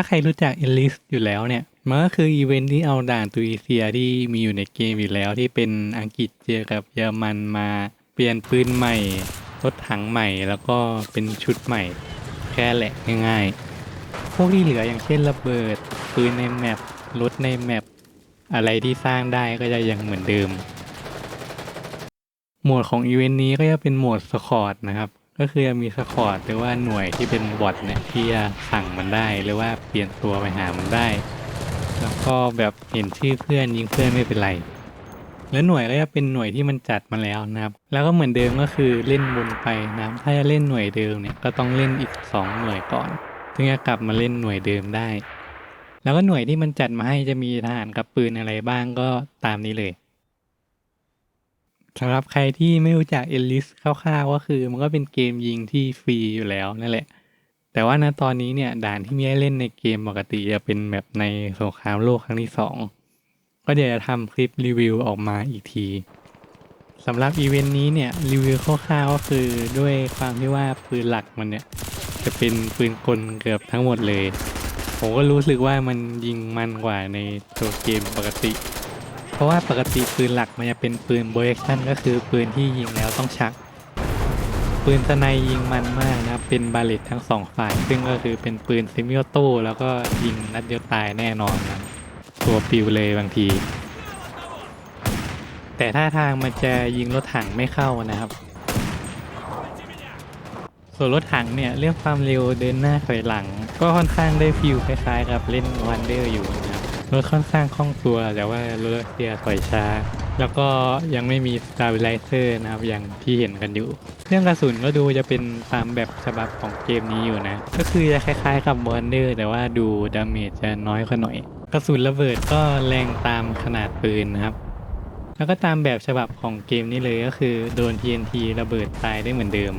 ถ้าใครรู้จักเอลิสอยู่แล้วเนี่ยมันก็คืออีเวนท์ที่เอาด่านตุยเซียที่มีอยู่ในเกมอยู่แล้วที่เป็นอังกฤษเจอกับเยอรมันมาเปลี่ยนปืนใหม่รถถังใหม่แล้วก็เป็นชุดใหม่ แค่แหละง่ายๆ พวกที่เหลืออย่างเช่นระเบิด ปืนในแมปรถในแมปอะไรที่สร้างได้ก็จะยังเหมือนเดิม โหมดของอีเวนต์นี้ก็จะเป็นโหมดสคอร์ตนะครับ ก็คือจะมีสคอร์ตหรือว่าหน่วยที่เป็นบอทเนี่ยที่จะสั่งมันได้หรือว่าเปลี่ยนตัวไปหามันได้ แล้วก็แบบเห็นชื่อเพื่อนยิงเพื่อนไม่เป็นไร แล้วหน่วยก็จะเป็นหน่วยที่มันจัดมาแล้วนะครับ แล้วก็เหมือนเดิมก็คือเล่นวนไปนะครับถ้าจะเล่นหน่วยเดิมเนี่ยก็ต้องเล่นอีกสองหน่วยก่อน ถึงจะกลับมาเล่นหน่วยเดิมได้ แล้วก็หน่วยที่มันจัดมาให้จะมีทหารกับปืนอะไรบ้างก็ตามนี้เลย สำหรับใครที่ไม่รู้จักเอลิสคร่าวๆก็คือมันก็เป็นเกมยิงที่ฟรีอยู่แล้วนั่นแหละ แต่ว่าณตอนนี้เนี่ยด่านที่มีให้เล่นในเกมปกติจะเป็นแบบในสงครามโลกครั้งที่สองก็เดี๋ยวจะทำคลิปรีวิวออกมาอีกทีสำหรับอีเวนต์นี้เนี่ยรีวิวคร่าวๆก็คือด้วยความที่ว่าปืนหลักมันเนี่ยจะเป็นปืนกลเกือบทั้งหมดเลย ผมก็รู้สึกว่ามันยิงมันกว่าในตัวเกมปกติ เพราะว่าปกติปืนหลักมันจะเป็นปืนโบยชั่นก็คือปืนที่ยิงแล้วต้องชัก ปืนสไนยิงมันมากนะเป็นบาเลตทั้งสองฝ่าย ซึ่งก็คือเป็นปืนเซมิโอโต้แล้วก็ยิงนัดเดียวตายแน่นอนนะตัวปิวเลยบางที แต่ท่าทางมันจะยิงรถถังไม่เข้านะครับ ส่วนรถถังเนี่ยเรื่องความเร็วเดินหน้าถอยหลัง ก็ค่อนข้างได้ฟิลคล้ายๆกับเล่นวันเดอร์อยู่ รถค่อนข้างคล่องตัวแต่ว่ารถเสียถอยช้า แล้วก็ยังไม่มี stabilizer นะครับอย่างที่เห็นกันอยู่ เรื่องกระสุนก็ดูจะเป็นตามแบบฉบับของเกมนี้อยู่นะ ก็คือจะคล้ายๆกับวันเดอร์แต่ว่าดูดาเมจจะน้อยกว่าหน่อย กระสุนระเบิดก็แรงตามขนาดปืนนะครับ แล้วก็ตามแบบฉบับของเกมนี้เลยก็คือโดน TNT ระเบิดตายได้เหมือนเดิม